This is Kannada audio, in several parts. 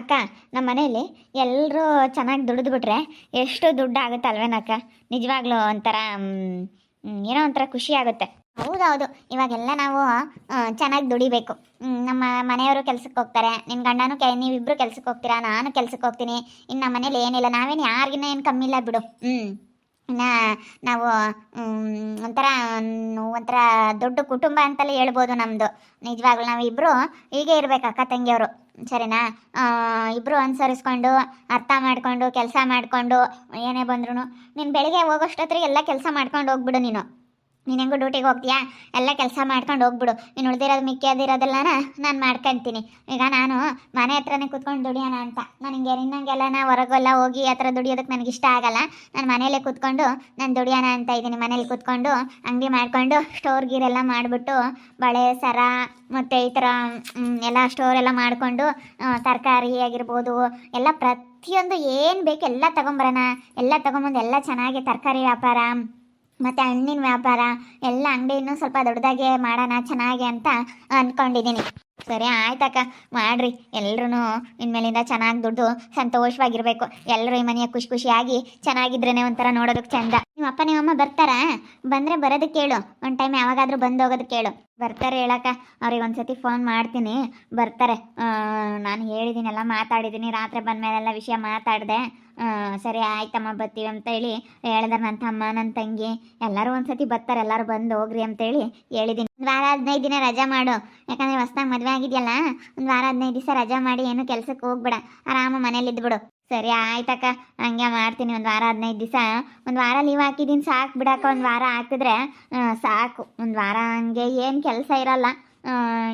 ಅಕ್ಕ ನಮ್ಮ ಮನೇಲಿ ಎಲ್ಲರೂ ಚೆನ್ನಾಗಿ ದುಡಿದ್ಬಿಟ್ರೆ ಎಷ್ಟು ದುಡ್ಡು ಆಗುತ್ತೆ ಅಲ್ವೇನಕ್ಕ ನಿಜವಾಗ್ಲೂ ಒಂಥರ ಏನೋ ಒಂಥರ ಖುಷಿ ಆಗುತ್ತೆ. ಹೌದೌದು, ಇವಾಗೆಲ್ಲ ನಾವು ಚೆನ್ನಾಗಿ ದುಡಿಬೇಕು. ನಮ್ಮ ಮನೆಯವರು ಕೆಲ್ಸಕ್ಕೆ ಹೋಗ್ತಾರೆ ನಿಮ್ಮ ಗಂಡನೂ ಕೆ ನೀವಿಬ್ಬರು ಕೆಲ್ಸಕ್ಕೆ ಹೋಗ್ತೀರಾ, ನಾನು ಕೆಲ್ಸಕ್ಕೆ ಹೋಗ್ತೀನಿ. ಇನ್ನು ನಮ್ಮ ಮನೇಲಿ ಏನಿಲ್ಲ, ನಾವೇನು ಯಾರಿಗಿನ ಏನು ಕಮ್ಮಿ ಇಲ್ಲ ಬಿಡು. ಹ್ಞೂ ನಾ ನಾವು ಒಂಥರ ಒಂಥರ ದೊಡ್ಡ ಕುಟುಂಬ ಅಂತಲೇ ಹೇಳ್ಬೋದು ನಮ್ಮದು ನಿಜವಾಗ್ಲೂ ನಾವಿಬ್ಬರು ಹೀಗೆ ಇರಬೇಕು ಅಕ್ಕ ತಂಗಿಯವರು. ಸರಿನಾ? ಇಬ್ಬರು ಅನುಸರಿಸ್ಕೊಂಡು, ಅರ್ಥ ಮಾಡಿಕೊಂಡು, ಕೆಲಸ ಮಾಡಿಕೊಂಡು, ಏನೇ ಬಂದ್ರು ನೀನು ಬೆಳಿಗ್ಗೆ ಹೋಗೋಷ್ಟೊತ್ತಿಗೆ ಎಲ್ಲ ಕೆಲಸ ಮಾಡ್ಕೊಂಡು ಹೋಗ್ಬಿಡು ನೀನು. ನೀನು ಹೆಂಗೋ ಡ್ಯೂಟಿಗೆ ಹೋಗ್ತೀಯಾ? ಎಲ್ಲ ಕೆಲಸ ಮಾಡ್ಕೊಂಡು ಹೋಗ್ಬಿಡು. ನೀನು ಉಳ್ದಿರೋದು ಮಿಕ್ಕಿರೋದಿರೋದೆಲ್ಲನ ನಾನು ಮಾಡ್ಕೊಂತೀನಿ. ಈಗ ನಾನು ಮನೆ ಹತ್ರನೇ ಕೂತ್ಕೊಂಡು ದುಡಿಯೋಣ ಅಂತ. ನನಗೆ ನಿನ್ನಂಗೆಲ್ಲ ನಾ ಹೊರಗೆಲ್ಲ ಹೋಗಿ ಆ ಥರ ದುಡಿಯೋದಕ್ಕೆ ನನಗೆ ಇಷ್ಟ ಆಗಲ್ಲ. ನಾನು ಮನೆಯಲ್ಲೇ ಕೂತ್ಕೊಂಡು ನಾನು ದುಡಿಯೋಣ ಅಂತ ಇದ್ದೀನಿ. ಮನೇಲಿ ಕೂತ್ಕೊಂಡು ಅಂಗಡಿ ಮಾಡಿಕೊಂಡು ಸ್ಟೋರ್ ಗೀರೆಲ್ಲ ಮಾಡಿಬಿಟ್ಟು ಬಳೆ, ಸರ ಮತ್ತು ಈ ಥರ ಎಲ್ಲ ಸ್ಟೋರ್ ಎಲ್ಲ ಮಾಡಿಕೊಂಡು ತರಕಾರಿ ಆಗಿರ್ಬೋದು, ಎಲ್ಲ ಪ್ರತಿಯೊಂದು ಏನು ಬೇಕು ಎಲ್ಲ ತೊಗೊಂಬರೋಣ. ಎಲ್ಲ ತೊಗೊಂಬಂದು ಎಲ್ಲ ಚೆನ್ನಾಗಿ ತರಕಾರಿ ವ್ಯಾಪಾರ ಮತ್ತು ಹಣ್ಣಿನ ವ್ಯಾಪಾರ, ಎಲ್ಲ ಅಂಗಡಿ ಇನ್ನೂ ಸ್ವಲ್ಪ ದೊಡ್ಡದಾಗೆ ಮಾಡೋಣ, ಚೆನ್ನಾಗಿ ಅಂತ ಅಂದ್ಕೊಂಡಿದ್ದೀನಿ ಸರಿ ಆಯ್ತಕ್ಕ, ಮಾಡ್ರಿ. ಎಲ್ಲರೂ ಇನ್ಮೇಲಿಂದ ಚೆನ್ನಾಗಿ ದುಡ್ಡು ಸಂತೋಷವಾಗಿರಬೇಕು. ಎಲ್ಲರೂ ಈ ಮನೆಯ ಖುಷಿ ಖುಷಿಯಾಗಿ ಚೆನ್ನಾಗಿದ್ರೇ ಒಂಥರ ನೋಡೋದಕ್ಕೆ ಚಂದ. ನಿಮ್ಮ ಅಪ್ಪ ನಿಮ್ಮಮ್ಮ ಬರ್ತಾರಾ? ಬಂದರೆ ಬರೋದಕ್ಕೆ ಕೇಳು. ಒಂದು ಟೈಮ್ ಯಾವಾಗಾದರೂ ಬಂದು ಹೋಗೋದಕ್ಕೆ ಕೇಳು. ಬರ್ತಾರೆ ಹೇಳಕ್ಕ. ಅವ್ರಿಗೆ ಒಂದ್ಸತಿ ಫೋನ್ ಮಾಡ್ತೀನಿ. ಬರ್ತಾರೆ. ನಾನು ನಾನು ಹೇಳಿದ್ದೀನೆಲ್ಲ ಮಾತಾಡಿದ್ದೀನಿ ರಾತ್ರಿ ಬಂದಮೇಲೆಲ್ಲ ವಿಷಯ ಮಾತಾಡಿದೆ. ಸರಿ ಆಯ್ತಮ್ಮ, ಬರ್ತೀವಿ ಅಂತ ಹೇಳಿ ಹೇಳಿದ್ರೆ ನನ್ನ ತಮ್ಮ ನನ್ನ ತಂಗಿ, ಎಲ್ಲರೂ ಒಂದ್ಸತಿ ಬರ್ತಾರೆ, ಎಲ್ಲರೂ ಬಂದು ಹೋಗ್ರಿ ಅಂತೇಳಿ ಹೇಳಿದ್ದೀನಿ ಒಂದು ವಾರ ಹದಿನೈದು ದಿನ ರಜಾ ಮಾಡು. ಯಾಕಂದರೆ ಹೊಸ್ದಾಗಿ ಮದುವೆ ಆಗಿದೆಯಲ್ಲ, ಒಂದು ವಾರ ಹದಿನೈದು ದಿವಸ ರಜಾ ಮಾಡಿ ಏನು ಕೆಲಸಕ್ಕೆ ಹೋಗ್ಬೇಡ. ಆರಾಮ ಮನೇಲಿ ಇದ್ಬಿಡು. ಸರಿ ಆಯ್ತಕ್ಕ, ಹಂಗೆ ಮಾಡ್ತೀನಿ. ಒಂದು ವಾರ ಹದಿನೈದು ದಿವಸ, ಒಂದು ವಾರ ಲೀವ್ ಹಾಕಿದ್ದೀನಿ ಸಾಕು ಬಿಡಕ್ಕ, ಒಂದು ವಾರ ಹಾಕಿದ್ರೆ ಸಾಕು. ಒಂದು ವಾರ ಹಂಗೆ ಏನು ಕೆಲಸ ಇರಲ್ಲ.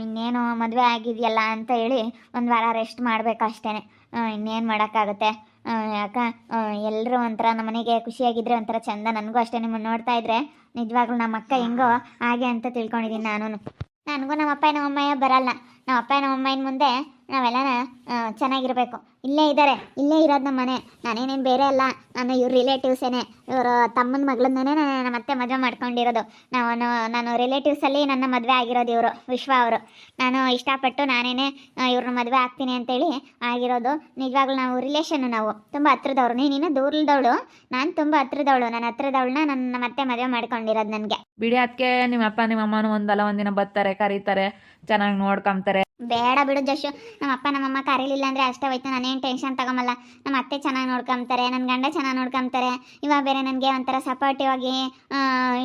ಇನ್ನೇನು ಮದುವೆ ಆಗಿದೆಯಲ್ಲ ಅಂತ ಹೇಳಿ ಒಂದು ವಾರ ರೆಸ್ಟ್ ಮಾಡಬೇಕು ಅಷ್ಟೇ ಇನ್ನೇನು ಮಾಡೋಕ್ಕಾಗುತ್ತೆ? ಯಾಕ? ಎಲ್ಲರೂ ಒಂಥರ ನಮ್ಮ ಮನೆಗೆ ಖುಷಿಯಾಗಿದ್ರೆ ಒಂಥರ ಚಂದ. ನನಗೂ ಅಷ್ಟೇ ನಿಮ್ಮನ್ನು ನೋಡ್ತಾ ಇದ್ರೆ. ನಿಜವಾಗ್ಲೂ ನಮ್ಮ ಅಕ್ಕ ಹೆಂಗೋ ಹಾಗೆ ಅಂತ ತಿಳ್ಕೊಂಡಿದ್ದೀನಿ ನಾನು ನನಗೂ ನಮ್ಮ ಅಪ್ಪ, ನಮ್ಮ ಅಮ್ಮಯ್ಯ ಬರಲ್ಲ. ನಮ್ಮ ಅಪ್ಪ, ನಮ್ಮ ಅಮ್ಮನ ಮುಂದೆ ನಾವೆಲ್ಲ ಚೆನ್ನಾಗಿರಬೇಕು. ಇಲ್ಲೇ ಇದ್ದಾರೆ ಇಲ್ಲೇ ಇರೋದು ನಮ್ಮ ಮನೆ. ನಾನೇನೇನು ಬೇರೆ ಅಲ್ಲ, ನಾನು ಇವ್ರ ರಿಲೇಟಿವ್ಸೇನೆ ಇವರ ತಮ್ಮನ ಮಗಳನ್ನೇ ನಮ್ಮ ಅತ್ತೆ ಮದುವೆ ಮಾಡ್ಕೊಂಡಿರೋದು. ನಾನು ನಾನು ರಿಲೇಟಿವ್ಸಲ್ಲಿ ನನ್ನ ಮದುವೆ ಆಗಿರೋದು ಇವರು, ವಿಶ್ವ ಅವರು. ನಾನು ಇಷ್ಟಪಟ್ಟು ನಾನೇನೆ ಇವ್ರನ್ನ ಮದುವೆ ಆಗ್ತೀನಿ ಅಂತೇಳಿ ಆಗಿರೋದು. ನಿಜವಾಗ್ಲೂ ನಾವು ರಿಲೇಷನ್ ನಾವು, ತುಂಬ ಹತ್ರದವ್ರು. ನೀನು ದೂರದವಳು ನಾನು ತುಂಬ ಹತ್ರದವಳು. ನನ್ನ ಹತ್ರದವಳನ್ನ ನನ್ನ ಮತ್ತೆ ಮದುವೆ ಮಾಡ್ಕೊಂಡಿರೋದು ನನಗೆ. ಬಿಡಿ ಅದಕ್ಕೆ ನಿಮ್ಮ ಅಪ್ಪ ನಿಮ್ಮ ಅಮ್ಮನೂ ಒಂದಲ್ಲ, ಒಂದಿನ ಬರ್ತಾರೆ, ಕರೀತಾರೆ, ಚೆನ್ನಾಗಿ ನೋಡ್ಕೊಂತಾರೆ ಬೇಡ ಬಿಡು ಜಶು. ನಮ್ಮ ಅಪ್ಪ ನಮ್ಮಮ್ಮ ಕರೀಲಿಲ್ಲ ಅಂದರೆ ಅಷ್ಟೇ ಹೋಯ್ತು. ನಾನೇನು ಟೆನ್ಷನ್ ತಗೊಂಬಲ್ಲ. ನಮ್ಮ ಅತ್ತೆ ಚೆನ್ನಾಗಿ ನೋಡ್ಕೊಂತಾರೆ ನನ್ನ ಗಂಡ ಚೆನ್ನಾಗಿ ನೋಡ್ಕೊಂತಾರೆ ಇವಾಗ ಬೇರೆ ನನಗೆ ಒಂಥರ ಸಪೋರ್ಟಿವ್ ಆಗಿ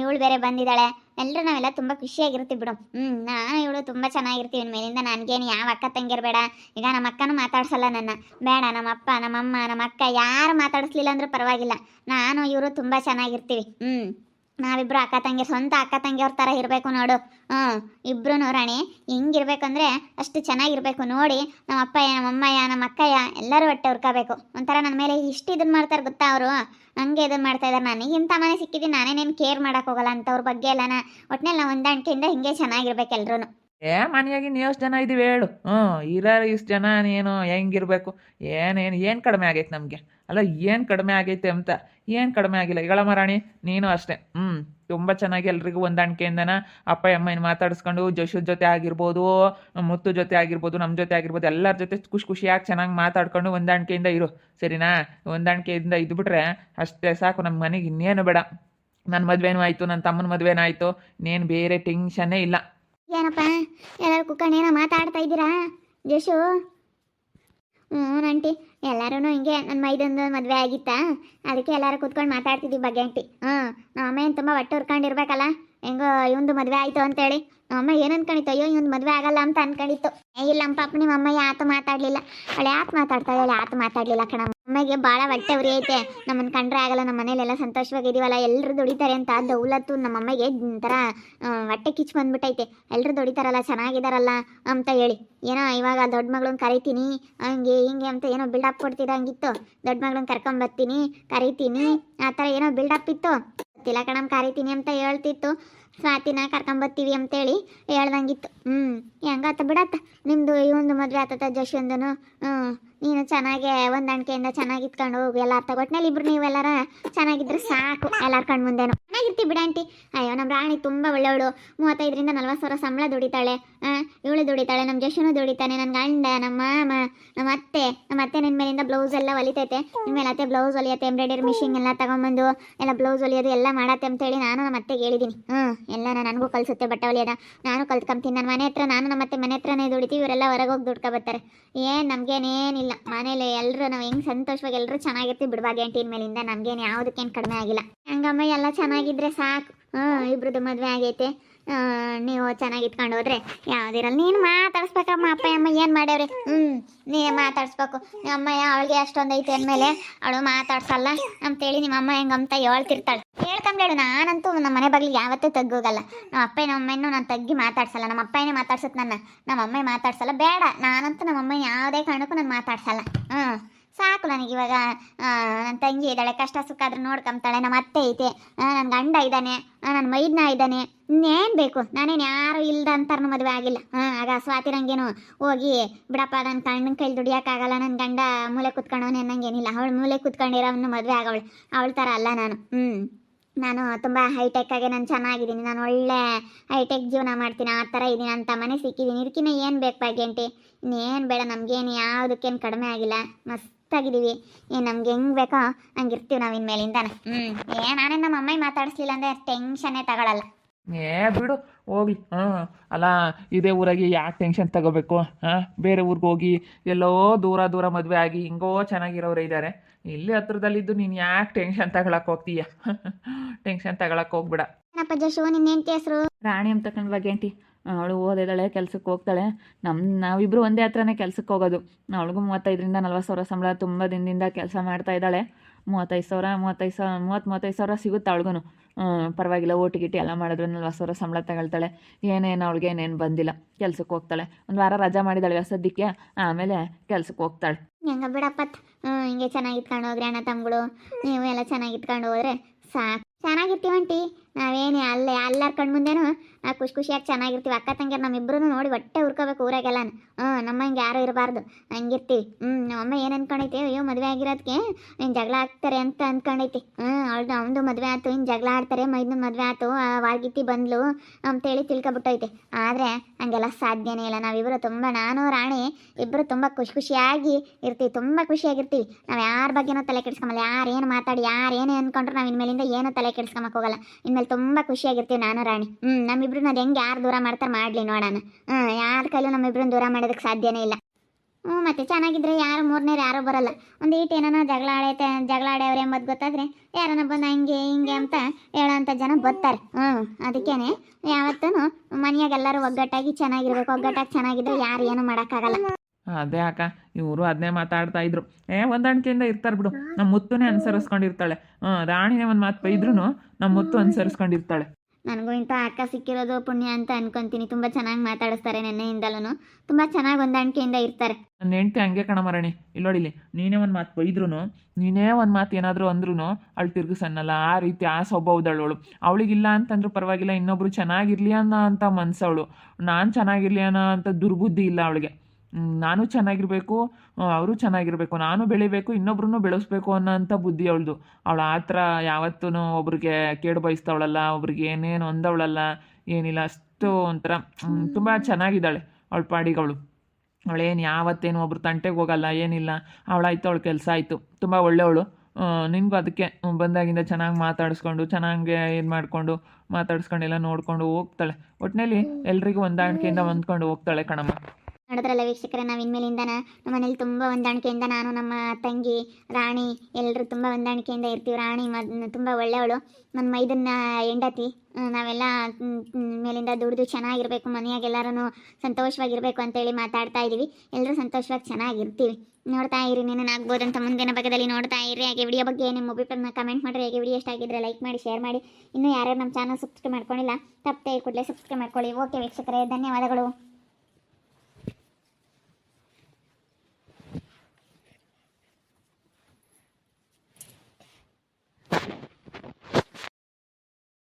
ಇವಳು ಬೇರೆ ಬಂದಿದ್ದಾಳೆ. ಎಲ್ಲರೂ ನಾವೆಲ್ಲ ತುಂಬ ಖುಷಿಯಾಗಿರ್ತೀವಿ ಬಿಡು. ಹ್ಞೂ ನಾನು ಇವಳು ತುಂಬ ಚೆನ್ನಾಗಿರ್ತೀವಿ. ಇನ್ಮೇಲಿಂದ ನನಗೇನು ಯಾವ ಅಕ್ಕ ತಂಗಿರಬೇಡ ಈಗ ನಮ್ಮ ಅಕ್ಕನೂ ಮಾತಾಡ್ಸಲ್ಲ ನನ್ನ. ಬೇಡ, ನಮ್ಮ ಅಪ್ಪ ನಮ್ಮಮ್ಮ ನಮ್ಮ ಅಕ್ಕ ಯಾರು ಮಾತಾಡಿಸ್ಲಿಲ್ಲ ಅಂದರೂ ಪರವಾಗಿಲ್ಲ. ನಾನು, ಇವರು ತುಂಬ ಚೆನ್ನಾಗಿರ್ತೀವಿ. ಹ್ಞೂ ನಾವಿಬ್ರು ಅಕ್ಕ ತಂಗಿ, ಸ್ವಂತ ಅಕ್ಕ ತಂಗಿಯವ್ರ ಥರ ಇರಬೇಕು ನೋಡು. ಹ್ಞೂ ಇಬ್ರು ರಾಣಿ, ಹೆಂಗಿರ್ಬೇಕಂದ್ರೆ ಅಷ್ಟು ಚೆನ್ನಾಗಿರ್ಬೇಕು. ನೋಡಿ, ನಮ್ಮ ಅಪ್ಪಯ್ಯ, ನಮ್ಮ ಅಮ್ಮಯ್ಯ, ನಮ್ಮ ಅಕ್ಕಯ್ಯ ಎಲ್ಲರೂ ಹೊಟ್ಟೆ ಹುರ್ಕೋಬೇಕು ಒಂಥರ ನನ್ನ ಮೇಲೆ ಇಷ್ಟು ಇದನ್ನು ಮಾಡ್ತಾರೆ ಗೊತ್ತಾ ಅವರು? ಹಂಗೆ ಇದನ್ನ ಮಾಡ್ತಾ ಇದ್ದಾರೆ ನನಗೆ ಇಂಥ ಮನೆ ಸಿಕ್ಕಿದ್ದೀನಿ, ನಾನೇನೇನು ಕೇರ್ ಮಾಡೋಕ್ಕೋಗಲ್ಲ ಅಂಥವ್ರ ಬಗ್ಗೆ ಎಲ್ಲ ಒಟ್ನಲ್ಲಿ ನಾವು ಹೊಂದಾಣಿಕೆಯಿಂದ ಹಿಂಗೆ ಚೆನ್ನಾಗಿರ್ಬೇಕು ಎಲ್ರೂ ಏ ಮನೆಯಾಗಿ ನೀವು ಎಷ್ಟು ಜನ ಇದೀವಿ ಹೇಳು. ಹ್ಞೂ ಇರೋ ಇಷ್ಟು ಜನ ನೀನು, ಹೆಂಗಿರ್ಬೇಕು. ಏನೇನು, ಏನು ಕಡಿಮೆ ಆಗೈತೆ ನಮಗೆ? ಅಲ್ಲ, ಏನು ಕಡಿಮೆ ಆಗೈತೆ ಅಂತ. ಏನು ಕಡಿಮೆ ಆಗಿಲ್ಲ. ಈಗಳ ಮರಾಣಿ, ನೀನು ಅಷ್ಟೇ. ಹ್ಞೂ ತುಂಬ ಚೆನ್ನಾಗಿ ಎಲ್ರಿಗೂ ಹೊಂದಾಣಿಕೆಯಿಂದನ ಅಪ್ಪ ಅಮ್ಮನ ಮಾತಾಡಿಸ್ಕೊಂಡು ಜಶು ಜೊತೆ ಆಗಿರ್ಬೋದು, ಮುತ್ತು ಜೊತೆ ಆಗಿರ್ಬೋದು ನಮ್ಮ ಜೊತೆ ಆಗಿರ್ಬೋದು, ಎಲ್ಲರ ಜೊತೆ ಖುಷಿ ಖುಷಿಯಾಗಿ ಚೆನ್ನಾಗಿ ಮಾತಾಡ್ಕೊಂಡು ಹೊಂದಾಣಿಕೆಯಿಂದ ಇರು. ಸರಿನಾ? ಹೊಂದಾಣಿಕೆಯಿಂದ ಇದ್ಬಿಟ್ರೆ ಅಷ್ಟೇ ಸಾಕು. ನಮ್ಮ ಮನೆಗೆ ಇನ್ನೇನು ಬೇಡ. ನನ್ನ ಮದುವೆನೂ ಆಯಿತು ನನ್ನ ತಮ್ಮನ ಮದುವೆನೂ ಆಯಿತು. ಇನ್ನೇನು ಬೇರೆ ಟೆನ್ಷನ್ನೇ ಇಲ್ಲ. ಏನಪ್ಪ? ಎಲ್ಲರೂ ಕುಕ್ಕಣ್ಣೇನೋ ಮಾತಾಡ್ತಾ ಇದ್ದೀರಾ? ಜಶು? ಹ್ಞೂ ನಂಟಿ ಎಲ್ಲರೂ ಹಿಂಗೆ ನನ್ನ ಮೈದೊಂದು ಮದುವೆ ಆಗಿತ್ತಾ? ಅದಕ್ಕೆ ಎಲ್ಲರೂ ಕುತ್ಕೊಂಡು ಮಾತಾಡ್ತಿದ್ದೀವಿ ಬಗ್ಗೆ, ಆಂಟಿ. ಹ್ಞೂ ನಮ್ಮ ಅಮ್ಮ ಏನು ತುಂಬ ಹೊಟ್ಟೆ ಹುರ್ಕೊಂಡಿರ್ಬೇಕಲ್ಲ ಹೆಂಗೋ ಇವಂದು ಮದುವೆ ಆಯಿತು ಅಂತೇಳಿ. ನಮ್ಮ ಅಮ್ಮ ಏನು ಅನ್ಕೊಂಡಿತ್ತು ಅಯ್ಯೋ ಇವಂದು ಮದುವೆ ಆಗಲ್ಲ ಅಂತ ಅನ್ಕೊಂಡಿತ್ತು ಇಲ್ಲ ನಮ್ಮ ಪಾಪ ನಿಮ್ಮ ಅಮ್ಮ ಯಾತು ಮಾತಾಡಲಿಲ್ಲ. ಅವಳು ಯಾತು ಮಾತಾಡ್ತಾಳೆ ಅವಳು ಯಾತು ಮಾತಾಡಲಿಲ್ಲ ಕಣ ಅಮ್ಮಗೆ ಭಾಳ ಹೊಟ್ಟೆ ಉರಿ ಐತೆ. ನಮ್ಮನ್ನು ಕಂಡ್ರೆ ಆಗಲ್ಲ, ನಮ್ಮ ಮನೇಲೆಲ್ಲ ಸಂತೋಷವಾಗಿದ್ದೀವಲ್ಲ ಎಲ್ಲರೂ ದುಡಿತಾರೆ ಅಂತ ದೌಲತ್ತು ನಮ್ಮ ಅಮ್ಮಗೆ ಒಂಥರ ಹೊಟ್ಟೆ ಕಿಚ್ಚು ಬಂದ್ಬಿಟ್ಟೈತೆ. ಎಲ್ಲರೂ ದುಡಿತಾರಲ್ಲ, ಚೆನ್ನಾಗಿದಾರಲ್ಲ ಅಂತ ಹೇಳಿ. ಏನೋ ಇವಾಗ ದೊಡ್ಡ ಮಗಳನ್ನ ಕರಿತೀನಿ, ಹಂಗೆ ಹಿಂಗೆ ಅಂತ ಏನೋ ಬಿಲ್ಡಪ್ ಕೊಡ್ತಿದ್ದಂಗಿತ್ತು ದೊಡ್ಡ ಮಗಳನ್ನ ಕರ್ಕೊಂಬರ್ತೀನಿ, ಕರಿತೀನಿ, ಆ ಥರ ಏನೋ ಬಿಲ್ಡಪ್ ಇತ್ತು. ಗೊತ್ತಿಲ್ಲ ಕಣಮ್ ಕರಿತೀನಿ ಅಂತ ಹೇಳ್ತಿತ್ತು. ಸ್ವಾತಿನ ಅಂತ ಅಂತೇಳಿ ಹೇಳ್ದಂಗಿತ್ತು. ಹ್ಞೂ ಹೆಂಗಾತ ಬಿಡತ್ತ ನಿಮ್ಮದು ಇವಂದು ಮದುವೆ ಆತತ ಜಶಿಯೊಂದನು ಹ್ಞೂ ನೀನು ಚೆನ್ನಾಗೆ ಹೊಂದಾಣಿಕೆಯಿಂದ ಚೆನ್ನಾಗಿ ಇತ್ಕೊಂಡು ಹೋಗು. ಎಲ್ಲ ತಗೊಟ್ನಲ್ಲಿ ಇಬ್ರು ನೀವೆಲ್ಲರ? ಚೆನ್ನಾಗಿದ್ರೆ ಸಾಕು. ಎಲ್ಲರ ಕಣ್ಮುಂದೆನು. ಚೆನ್ನಾಗಿರ್ತೀವಿ ಬಿಡ ಆಂಟಿ. ಅಯ್ಯೋ, ನಮ್ಮ ರಾಣಿ ತುಂಬ ಒಳ್ಳೆಯವಳು. ಮೂವತ್ತೈದರಿಂದ ನಲ್ವತ್ತು ಸಾವಿರ ಸಂಬಳ ದುಡಿತಾಳೆ. ಇವಳು ದುಡಿತಾಳೆ, ನಮ್ಮ ಜಶನು ದುಡಿತಾನೆ ನನ್ನ ಗಂಡ, ನಮ್ಮ ಮಾಮ, ನಮ್ಮ ಅತ್ತೆ ನಮ್ಮ ಅತ್ತೆ ನಿನ್ನ ಮೇಲಿಂದ ಬ್ಲೌಸ್ ಎಲ್ಲ ಹೊಲಿತೈತೆ. ಇನ್ಮೇಲೆ ಅತ್ತೆ ಬ್ಲೌಸ್ ಹೊಲಿಯತ್ತೆ ಎಂಬ್ರಾಯ್ಡರಿ ಮಿಷಿನ್ ಎಲ್ಲ ತಗೊಂಬಂದು, ಎಲ್ಲ ಬ್ಲೌಸ್ ಹೊಲಿಯೋದು ಎಲ್ಲ ಮಾಡತ್ತೆ ಅಂತೇಳಿ ನಾನು ನಮ್ಮ ಅತ್ತೆಗೆ ಹೇಳಿದ್ದೀನಿ ಹ್ಞೂ ಎಲ್ಲ ನನಗೂ ಕಲಿಸುತ್ತೆ ಬಟ್ಟೆ ಹೊಲಿಯೋದ. ನಾನು ಕಲ್ತ್ಕೊಂತೀನಿ. ನನ್ನ ಮನೆ ಹತ್ರ, ನಾನು ನಮ್ಮ ಅತ್ತೆ ಮನೆ ಹತ್ರನೇ ದುಡಿತೀವಿ, ಇವರೆಲ್ಲ ಹೊರಗೆ ಹೋಗಿ ದುಡ್ಕೊ ಬರ್ತಾರೆ. ಏನು, ನಮಗೇನೇನಿಲ್ಲ. ಮನೇಲಿ ಎಲ್ಲರೂ ನಾವು ಹೆಂಗೆ ಸಂತೋಷವಾಗಿ ಎಲ್ಲರೂ ಚೆನ್ನಾಗಿರ್ತೀವಿ ಬಿಡ್ಬಾಗೆ ಆಂಟಿನ ಮೇಲಿಂದ. ನಮಗೇನು ಯಾವುದಕ್ಕೇನು ಕಡಿಮೆ ಆಗಿಲ್ಲ. ಹಂಗಮ್ಮ, ಎಲ್ಲ ಚೆನ್ನಾಗಿದ್ರೆ ಸಾಕು. ಹ್ಞೂ ಇಬ್ರದ್ದು ಮದುವೆ ಆಗೈತೆ. ನೀವು ಚೆನ್ನಾಗಿ ಇಟ್ಕೊಂಡು ಹೋದ್ರೆ ಯಾವುದಿರಲ್ಲ ನೀನು ಮಾತಾಡ್ಸ್ಬೇಕಮ್ಮ ಅಪ್ಪ ಅಮ್ಮ, ಏನು ಮಾಡ್ಯಾವ್ರಿ? ಹ್ಞೂ ನೀ ಮಾತಾಡ್ಸ್ಬೇಕು. ಅಮ್ಮ, ಅವಳಿಗೆ ಅಷ್ಟೊಂದು ಐತೆ ಅಂದಮೇಲೆ ಅವಳು ಮಾತಾಡ್ಸಲ್ಲ ಅಂತೇಳಿ ನಿಮ್ಮ ಅಮ್ಮ ಹೆಂಗಂತ ಹೇಳ್ತಿರ್ತಾಳೆ. ಹೇಳ್ಕೊಂಬೇಡು ನಾನಂತೂ ನಮ್ಮ ಮನೆ ಬಗ್ಲಿಗೆ ಯಾವತ್ತೂ ತಗ್ಗೋಗಲ್ಲ. ನಮ್ಮ ಅಪ್ಪ ನಮ್ಮ ಅಮ್ಮನೂ ನಾನು ತಗ್ಗಿ ಮಾತಾಡ್ಸಲ್ಲ. ನಮ್ಮ ಅಪ್ಪನೇ ಮಾತಾಡ್ಸುತ್ತೆ ನನ್ನ. ನಮ್ಮ ಅಮ್ಮ ಮಾತಾಡ್ಸಲ್ಲ. ಬೇಡ, ನಾನಂತೂ ನಮ್ಮ ಅಮ್ಮ ಯಾವುದೇ ಕಾರಣಕ್ಕೂ ನಾನು ಮಾತಾಡ್ಸಲ್ಲ. ಹ್ಞೂ ಸಾಕು ನನಗೆ ಇವಾಗ. ನನ್ನ ತಂಗಿ ಇದ್ದಾಳೆ, ಕಷ್ಟ ಸುಖ ಆದ್ರೆ ನೋಡ್ಕೊಂತಾಳೆ ನಮ್ಮ ಅತ್ತೆ ಐತೆ. ನನ್ನ ಗಂಡ ಇದ್ದಾನೆ ನನ್ನ ಮೈದ್ನ ಇದ್ದಾನೆ. ಇನ್ನೇನು ಬೇಕು? ನಾನೇನು ಯಾರು ಇಲ್ದ ಅಂತಾರನು ಮದುವೆ ಆಗಿಲ್ಲ. ಹಾಂ ಆಗ ಸ್ವಾತಿ ನಂಗೇನು ಹೋಗಿ, ಬಿಡಪ್ಪ ನನ್ನ ಕಣ್ಣನ ಕೈಲಿ ದುಡಿಯೋಕ್ಕಾಗಲ್ಲ ನನ್ನ ಗಂಡ ಮೂಲೆ ಕುತ್ಕೊಂಡವನೇ ಅನ್ನಂಗೇನಿಲ್ಲ. ಅವಳು ಮೂಲೆ ಕೂತ್ಕೊಂಡಿರೋನು ಮದುವೆ ಆಗವಳು. ಅವಳ ಥರ ಅಲ್ಲ ನಾನು. ಹ್ಞೂ ನಾನು ತುಂಬ ಹೈಟೆಕ್ ಆಗಿ ನಾನು ಚೆನ್ನಾಗಿದ್ದೀನಿ. ನಾನು ಒಳ್ಳೆ ಹೈಟೆಕ್ ಜೀವನ ಮಾಡ್ತೀನಿ. ಆ ಥರ ಇದ್ದೀನಿ ಅಂತ ಮನೆ ಸಿಕ್ಕಿದ್ದೀನಿ ಇದಕ್ಕಿನ್ನ ಏನು ಬೇಕು ಭಾಗ್ಯಂಟಿ ಇನ್ನೇನು ಬೇಡ. ನಮಗೇನು ಯಾವುದಕ್ಕೇನು ಕಡಿಮೆ ಆಗಿಲ್ಲ. ಮಸ್ತಾಗಿದ್ದೀವಿ ಏನು ನಮ್ಗೆ ಹೆಂಗೆ ಬೇಕೋ ಹಂಗೆ ಇರ್ತೀವಿ ನಾವು ಇನ್ಮೇಲಿಂದಾನೆ. ಹ್ಞೂ ಏ ನಾನೇ ನಮ್ಮ ಅಮ್ಮ ಮಾತಾಡಿಸ್ಲಿಲ್ಲ ಅಂದರೆ ಟೆನ್ಷನ್ನೇ ತಗೊಳಲ್ಲ. ಏ ಬಿಡು ಹೋಗ್ಲಿ. ಹಾಂ ಅಲ್ಲ ಇದೇ ಊರಾಗಿ ಯಾಕೆ ಟೆನ್ಷನ್ ತಗೋಬೇಕು? ಹಾಂ? ಬೇರೆ ಊರಿಗೆ ಹೋಗಿ ಎಲ್ಲೋ ದೂರ ದೂರ ಮದುವೆ ಆಗಿ ಹಿಂಗೋ ಚೆನ್ನಾಗಿರೋರು ಇದ್ದಾರೆ ಇಲ್ಲಿ ಹತ್ರದಲ್ಲಿದ್ದು ನೀನು ಯಾಕೆ ಟೆನ್ಷನ್ ತಗೊಳಕ್ಕೆ ಹೋಗ್ತೀಯ? ಟೆನ್ಷನ್ ತಗೊಳಕ್ಕೆ ಹೋಗ್ಬಿಡ. ಏನಪ್ಪ ಜಶು ನಿನ್ನ ಹೆಂಡತಿ ಹೆಸರು? ರಾಣಿ ಅಂತ ಕಣ್ವಾಗ ಅವಳು ಓದಿದ್ದಾಳೆ, ಕೆಲ್ಸಕ್ಕೆ ಹೋಗ್ತಾಳೆ. ನಮ್ಮ ನಾವಿಬ್ಬರು ಒಂದೇ ಹತ್ರನೇ ಕೆಲ್ಸಕ್ಕೆ ಹೋಗೋದು. ಅವಳಿಗೂ ಮೂವತ್ತೈದರಿಂದ ನಲ್ವತ್ತು ಸಾವಿರ ಸಂಬಳ ತುಂಬ ದಿನದಿಂದ ಕೆಲಸ ಮಾಡ್ತಾ ಇದ್ದಾಳೆ. ಮೂವತ್ತೈದು ಸಾವಿರ ಮೂವತ್ತೈದು ಸಾವಿರ, ಮೂವತ್ತು, ಮೂವತ್ತೈದು ಸಾವಿರ ಸಿಗುತ್ತೆ ಅವಳಿಗೂ ಪರವಾಗಿಲ್ಲ, ಓಟಿ ಗಿಟಿ ಎಲ್ಲ ಮಾಡಿದ್ರು, ನಲ್ವತ್ತು ಸಾವಿರ ಸಂಬಳ ತಗೊಳ್ತಾಳೆ. ಏನೇನು ಅವಳಿಗೆ, ಏನೇನು ಬಂದಿಲ್ಲ. ಕೆಲ್ಸಕ್ಕೆ ಹೋಗ್ತಾಳೆ. ಒಂದು ವಾರ ರಜಾ ಮಾಡಿದಾಳೆ ಸದ್ಯಕ್ಕೆ ಆಮೇಲೆ ಕೆಲ್ಸಕ್ಕೆ ಹೋಗ್ತಾಳೆ. ಹೆಂಗ ಬಿಡಪ್ಪ ಹಿಂಗೆ ಚೆನ್ನಾಗಿ ಇಟ್ಕೊಂಡು ಹೋಗ್ರಿ ಅಣ್ಣ ತಮ್ಗಳು ನೀವು ಎಲ್ಲ ಚೆನ್ನಾಗಿ ಇಟ್ಕೊಂಡು ಹೋದ್ರೆ ಸಾಕು. ಚೆನ್ನಾಗಿರ್ತೀವಂಟಿ. ನಾವೇನು ಅಲ್ಲೇ ಎಲ್ಲರ ಕಣ್ ಮುಂದೆನೂ ನಾವು ಖುಷಿ ಖುಷಿಯಾಗಿ ಚೆನ್ನಾಗಿರ್ತೀವಿ. ಅಕ್ಕ ತಂಗಿಯರು ನಮ್ಮಿಬ್ಬರೂ ನೋಡಿ ಹೊಟ್ಟೆ ಹುರ್ಕೋಬೇಕು ಊರಾಗೆಲ್ಲ ಹ್ಞೂ ನಮ್ಮಂಗೆ ಯಾರೂ ಇರಬಾರ್ದು. ಹಂಗಿರ್ತೀವಿ. ಹ್ಞೂ ನಮ್ಮಮ್ಮ ಏನು ಅನ್ಕೊಂಡೈತಿ, ಅಯ್ಯೋ, ಮದುವೆ ಆಗಿರೋದಕ್ಕೆ ನೀನು ಜಗಳ ಆಗ್ತಾರೆ ಅಂತ ಅಂದ್ಕೊಂಡೈತಿ ಹ್ಞೂ, ಅವಳ್ದು, ಅವನದು ಮದುವೆ ಆಯ್ತು ಇನ್ನು ಜಗಳ ಆಡ್ತಾರೆ, ಮೈದನ ಮದುವೆ ಆಯ್ತು ವಾಲ್ಗಿತ್ತಿ ಬಂದ್ಲು ಅಂತೇಳಿ ತಿಳ್ಕೊಬಿಟ್ಟೈತೆ ಆದರೆ ಹಂಗೆಲ್ಲ ಸಾಧ್ಯನೇ ಇಲ್ಲ. ನಾವಿಬ್ಬರು ತುಂಬ, ನಾನು, ರಾಣಿ ಇಬ್ಬರು ತುಂಬ ಖುಷಿ ಖುಷಿಯಾಗಿ ಇರ್ತೀವಿ. ತುಂಬ ಖುಷಿಯಾಗಿರ್ತೀವಿ. ನಾವು ಯಾರ ಬಗ್ಗೆನೂ ತಲೆ ಕೆಡಿಸ್ಕೊಂಬಲ್ಲ ಯಾರು ಏನು ಮಾತಾಡಿ, ಯಾರು ಏನೇ ಅಂದ್ಕೊಂಡ್ರು ನಾವು ಇನ್ಮೇಲಿಂದ ಏನೂ ತಲೆ ಕೆಡಿಸ್ಕೊಂಬಕ್ಕೆ ಹೋಗಲ್ಲ. ಇನ್ಮೇಲೆ ತುಂಬ ಖುಷಿಯಾಗಿರ್ತೀವಿ ನಾನು, ರಾಣಿ. ಹ್ಞೂ ನಮ್ಮಿಬ್ರನ್ನ ಅದು ಹೆಂಗೆ ಯಾರು ದೂರ ಮಾಡ್ತಾರೆ ಮಾಡಲಿ ನೋಡೋಣ. ಹ್ಞೂ ಯಾರ ಕೈಲೂ ನಮ್ಮಿಬ್ರನ್ನ ದೂರ ಮಾಡೋದಕ್ಕೆ ಸಾಧ್ಯನೇ ಇಲ್ಲ. ಹ್ಞೂ ಮತ್ತೆ ಚೆನ್ನಾಗಿದ್ರೆ ಯಾರು ಮೂರನೇರು ಯಾರೂ ಬರಲ್ಲ. ಒಂದು ಈಟ್ ಏನಾನ ಜಗಳ ಆಡೈತೆ, ಜಗಳ ಆಡ್ಯವ್ರೆ ಎಂಬುದು ಗೊತ್ತಾದ್ರೆ ಯಾರನ್ನ ಬಂದು ಹಂಗೆ ಹಿಂಗೆ ಅಂತ ಹೇಳೋಂಥ ಜನ ಬರ್ತಾರೆ. ಹ್ಞೂ ಅದಕ್ಕೇನೆ ಯಾವತ್ತೂ ಮನೆಯಾಗೆಲ್ಲರೂ ಒಗ್ಗಟ್ಟಾಗಿ ಚೆನ್ನಾಗಿರ್ಬೇಕು. ಒಗ್ಗಟ್ಟಾಗಿ ಚೆನ್ನಾಗಿದ್ರೆ ಯಾರು ಏನು ಮಾಡೋಕ್ಕಾಗಲ್ಲ. ಅದೇ ಅಕ್ಕ ಇವರು ಅದನ್ನೇ ಮಾತಾಡ್ತಾ ಇದ್ರು. ಏ ಹೊಂದಾಣಿಕೆಯಿಂದ ಇರ್ತಾರೆ ಬಿಡು. ನಮ್ಮ ಮುತ್ತುನೇ ಅನುಸರಿಸ್ಕೊಂಡಿರ್ತಾಳೆ. ಹ್ಞೂ ರಾಣಿನೇ ಒಂದು ಮಾತು ಬೈದ್ರು ನಮ್ಮ ಮುತ್ತು ಅನುಸರಿಸ್ಕೊಂಡಿರ್ತಾಳೆ. ನನಗೂ ಇಂಥ ಅಕ್ಕ ಸಿಕ್ಕಿರೋದು ಪುಣ್ಯ ಅಂತ ಅನ್ಕೊಂತೀನಿ. ತುಂಬಾ ಚೆನ್ನಾಗಿ ಮಾತಾಡಿಸ್ತಾರೆ ನೆನ್ನೆಯಿಂದಲೂ ತುಂಬಾ ಚೆನ್ನಾಗಿ ಹೊಂದಾಣಿಕೆಯಿಂದ ಇರ್ತಾರೆ. ನನ್ನ ಹೆಂಡತಿ ಹಂಗೆ ಕಣಮರಣಿ. ಇಲ್ಲೋಡಿಲಿ ನೀನೇ ಒಂದು ಮಾತು ಬೈದ್ರು ನೀನೇ ಒಂದು ಮಾತು ಏನಾದರೂ ಅಂದ್ರೂ ಅವಳು ಸಣ್ಣಲ್ಲ ಆ ರೀತಿ ಆ ಅವಳು ಅವಳಿಗಿಲ್ಲ ಅಂತಂದ್ರೂ ಪರವಾಗಿಲ್ಲ ಇನ್ನೊಬ್ರು ಚೆನ್ನಾಗಿರ್ಲಿ ಅನ್ನೋ ಅಂತ ಮನ್ಸವಳು. ನಾನು ಚೆನ್ನಾಗಿರ್ಲಿ ಅನ್ನೋ ಅಂತ ದುರ್ಬುದ್ಧಿ ಇಲ್ಲ ಅವಳಿಗೆ. ನಾನು ಚೆನ್ನಾಗಿರಬೇಕು ಅವರು ಚೆನ್ನಾಗಿರಬೇಕು ನಾನು ಬೆಳಿಬೇಕು ಇನ್ನೊಬ್ರು ಬೆಳೆಸ್ಬೇಕು ಅನ್ನೋಂಥ ಬುದ್ಧಿ ಅವಳದು. ಅವಳು ಆ ಥರ ಯಾವತ್ತೂ ಒಬ್ರಿಗೆ ಕೇಡು ಬಯಸ್ತವಳಲ್ಲ ಒಬ್ರಿಗೆ ಏನೇನು ಅಂದವಳಲ್ಲ ಏನಿಲ್ಲ ಅಷ್ಟು ಒಂಥರ ತುಂಬ ಚೆನ್ನಾಗಿದ್ದಾಳೆ ಅವಳ ಪಾಡಿಗೆ ಅವಳು ಅವಳೇನು ಯಾವತ್ತೇನು ಒಬ್ರು ತಂಟೆಗೆ ಹೋಗಲ್ಲ ಏನಿಲ್ಲ ಅವಳಾಯ್ತು ಅವಳ ಕೆಲಸ ಆಯಿತು. ತುಂಬ ಒಳ್ಳೆಯವಳು ನಿನಗೂ ಅದಕ್ಕೆ ಬಂದಾಗಿಂದ ಚೆನ್ನಾಗಿ ಮಾತಾಡಿಸ್ಕೊಂಡು ಚೆನ್ನಾಗಿ ಏನು ಮಾಡಿಕೊಂಡು ಮಾತಾಡಿಸ್ಕೊಂಡೆಲ್ಲ ನೋಡಿಕೊಂಡು ಹೋಗ್ತಾಳೆ. ಒಟ್ಟಿನಲ್ಲಿ ಎಲ್ರಿಗೂ ಹೊಂದಾಣಿಕೆಯಿಂದ ಹೊಂದ್ಕೊಂಡು ಹೋಗ್ತಾಳೆ ಕಣಮ್ಮ. ನೋಡಿದ್ರಲ್ಲ ವೀಕ್ಷಕರೇ, ನಾವು ಇನ್ಮೇಲಿಂದ ನಮ್ಮ ಮನೇಲಿ ತುಂಬ ಹೊಂದಾಣಿಕೆಯಿಂದ ನಾನು, ನಮ್ಮ ತಂಗಿ, ರಾಣಿ ಎಲ್ಲರೂ ತುಂಬ ಹೊಂದಾಣಿಕೆಯಿಂದ ಇರ್ತೀವಿ. ರಾಣಿ ಮದ್, ತುಂಬ ಒಳ್ಳೆಯವಳು. ನನ್ನ ಮೈದನ್ನ ಹೆಂಡತಿ ನಾವೆಲ್ಲ ಮೇಲಿಂದ ದುಡಿದು ಚೆನ್ನಾಗಿರ್ಬೇಕು ಮನೆಯಾಗೆಲ್ಲರೂ ಸಂತೋಷವಾಗಿರಬೇಕು ಅಂತೇಳಿ ಮಾತಾಡ್ತಾ ಇದ್ದೀವಿ ಎಲ್ಲರೂ ಸಂತೋಷವಾಗಿ ಚೆನ್ನಾಗಿರ್ತೀವಿ. ನೋಡ್ತಾ ಇರಿ ನೀನು ಆಗ್ಬೋದು ಅಂತ ಮುಂದಿನ ಭಾಗದಲ್ಲಿ ನೋಡ್ತಾ ಇರಿ. ಹಾಗೆ ವಿಡಿಯೋ ಬಗ್ಗೆ ನಿಮ್ಮ ಅಭಿಪ್ರಾಯನ ಕಮೆಂಟ್ ಮಾಡಿರಿ. ಹಾಗೆ ವಿಡಿಯೋ ಇಷ್ಟ ಆಗಿದ್ರೆ ಲೈಕ್ ಮಾಡಿ ಶೇರ್ ಮಾಡಿ. ಇನ್ನೂ ಯಾರ್ಯಾರು ನಮ್ಮ ಚಾನಲ್ ಸಬ್ಸ್ಕ್ರೈಬ್ ಮಾಡ್ಕೊಂಡಿಲ್ಲ, ತಪ್ಪದೆ ಕೂಡಲೇ ಸಬ್ಸ್ಕ್ರೈಬ್ ಮಾಡ್ಕೊಳ್ಳಿ. ಓಕೆ ವೀಕ್ಷಕರೇ, ಧನ್ಯವಾದಗಳು.